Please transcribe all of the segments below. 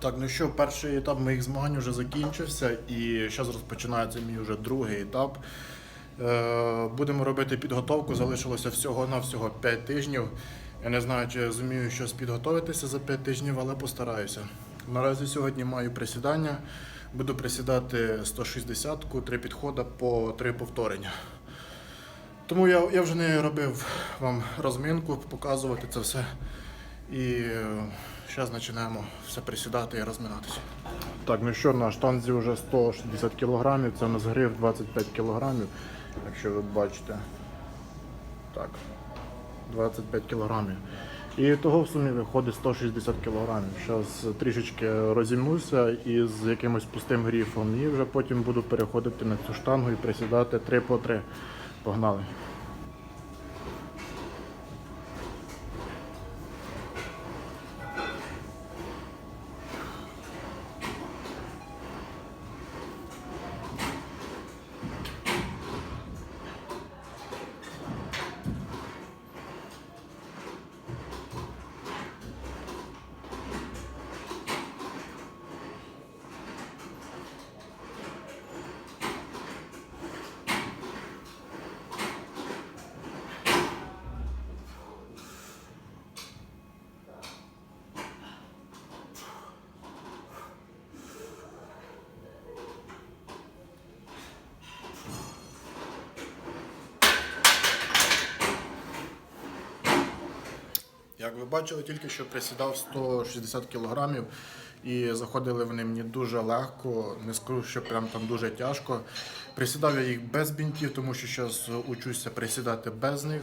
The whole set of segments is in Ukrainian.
Так, ну що, перший етап моїх змагань вже закінчився, і зараз розпочинається мій вже другий етап. Е, Будемо робити підготовку, залишилося всього-навсього 5 тижнів. Я не знаю, чи я зумію щось підготуватися за 5 тижнів, але постараюся. Наразі сьогодні маю присідання. Буду присідати 160-ку, 3 підходи по 3 повторення. Тому я, я вже не робив вам розминку, показувати це все. І зараз починаємо все присідати і розминатися. Так, ну що, на штанзі вже 160 кг, це у нас гриф 25 кг, якщо ви бачите. Так, 25 кг. І того в сумі виходить 160 кг. Зараз трішечки розімнуся із якимось пустим гріфом і вже потім буду переходити на цю штангу і присідати 3 по 3. Погнали. Як ви бачили, тільки що присідав 160 кг і заходили вони мені дуже легко, не скажу, що прям там дуже тяжко. Присідав я їх без бінтів, тому що зараз учуся присідати без них.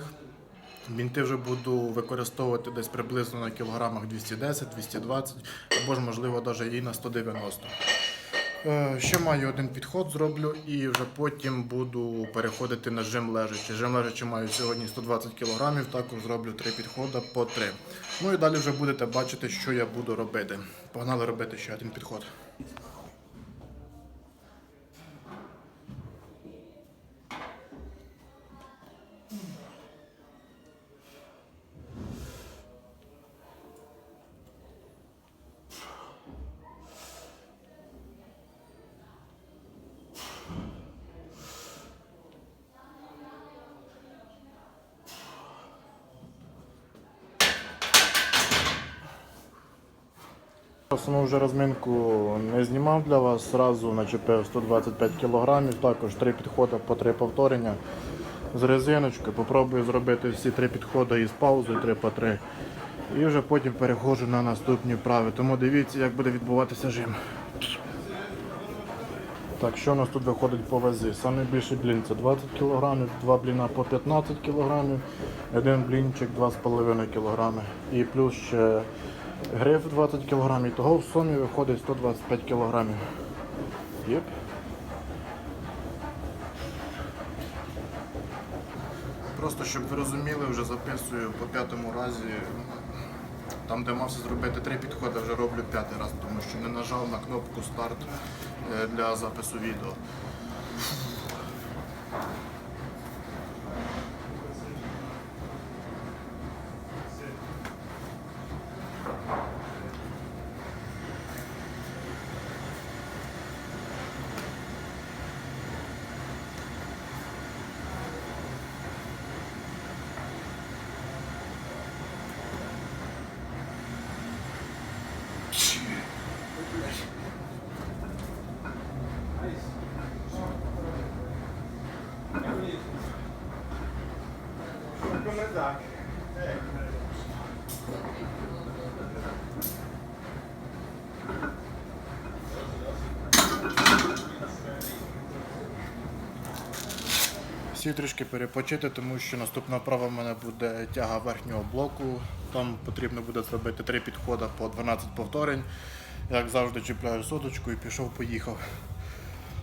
Бінти вже буду використовувати десь приблизно на кілограмах 210-220 або ж можливо навіть і на 190. Е, Ще маю один підход, зроблю і вже потім буду переходити на жим лежачи. Жим лежачи маю сьогодні 120 кг, також зроблю три підходи по три. Ну і далі вже будете бачити, що я буду робити. Погнали робити ще один підход. Основну вже розминку не знімав для вас, зразу начепив 125 кг, також три підходи по три повторення з резиночкою. Попробую зробити всі три підходи із паузою 3 по 3. І вже потім переходжу на наступні вправи. Тому дивіться, як буде відбуватися жим. Так, що у нас тут виходить по вазі? Найбільший блін це 20 кг, два бліна по 15 кг, один блінчик 2,5 кг. І плюс ще гриф 20 кг. Того в сумі виходить 125 кг. Єп. Просто щоб ви розуміли, вже записую по п'ятому разі. Там, де мався зробити три підходи, вже роблю п'ятий раз, тому що не нажав на кнопку старт для запису відео. Всі трішки перепочити, тому що наступна вправа в мене буде тяга верхнього блоку. Там потрібно буде зробити три підходи по 12 повторень. Як завжди чіпляю соточку і пішов, поїхав.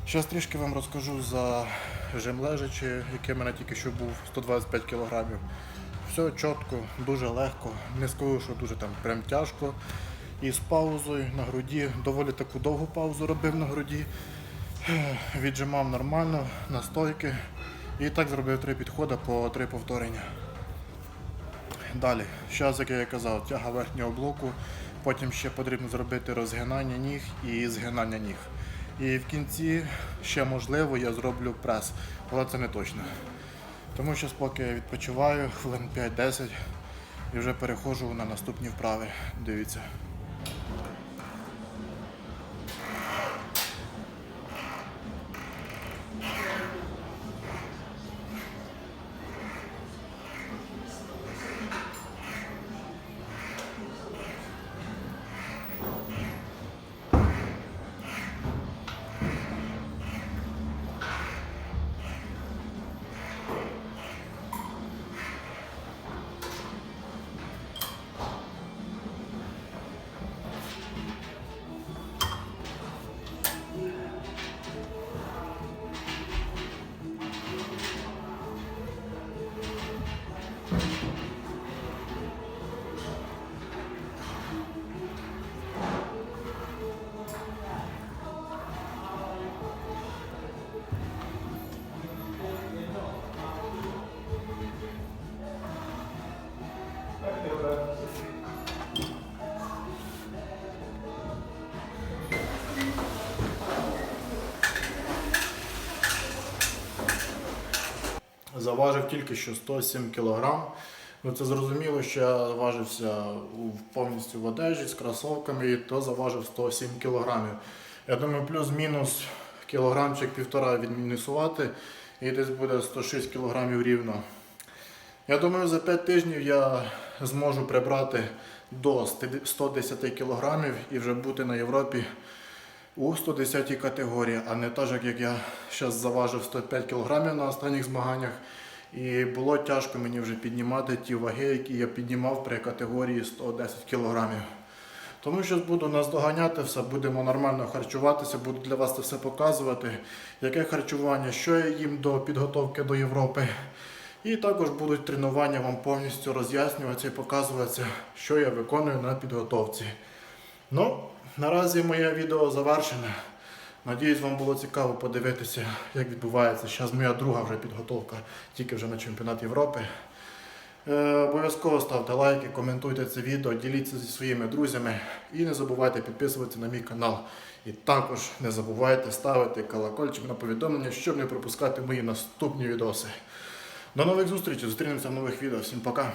Зараз трішки вам розкажу за жим лежачи, який в мене тільки що був 125 кг. Все чітко, дуже легко. Не скажу, що дуже там прям тяжко. І з паузою на груді, доволі таку довгу паузу робив на груді. Віджимав нормально на стойки. І так зробив три підходи по три повторення. Далі, зараз, як я казав, тяга верхнього блоку Потім ще потрібно зробити розгинання ніг і згинання ніг. І в кінці ще можливо я зроблю прес, але це не точно. Тому що поки я відпочиваю, хвилин 5-10 і вже переходжу на наступні вправи. Дивіться. Заважив тільки що 107 кг. Ну це зрозуміло, що я важився повністю в одежі з кросовками, і то заважив 107 кг. Я думаю, плюс-мінус кілограмчик півтора відмінусувати, і десь буде 106 кг рівно. Я думаю, за 5 тижнів я зможу прибрати до 110 кг і вже бути на Європі у 110 категорії, а не так, як я зараз заважив 105 кг на останніх змаганнях. І було тяжко мені вже піднімати ті ваги, які я піднімав при категорії 110 кг. Тому що буду наздоганяти все, будемо нормально харчуватися, буду для вас це все показувати, яке харчування, що я їм до підготовки до Європи. І також будуть тренування вам повністю роз'яснюватися і показуватися, що я виконую на підготовці. Ну, наразі моє відео завершене. Надіюсь, вам було цікаво подивитися, як відбувається. Зараз моя друга вже підготовка, тільки вже на чемпіонат Європи. Е, обов'язково ставте лайки, коментуйте це відео, діліться зі своїми друзями і не забувайте підписуватися на мій канал. І також не забувайте ставити колокольчик на повідомлення, щоб не пропускати мої наступні відоси. До нових зустрічей, зустрінемося в нових відео. Всім пока!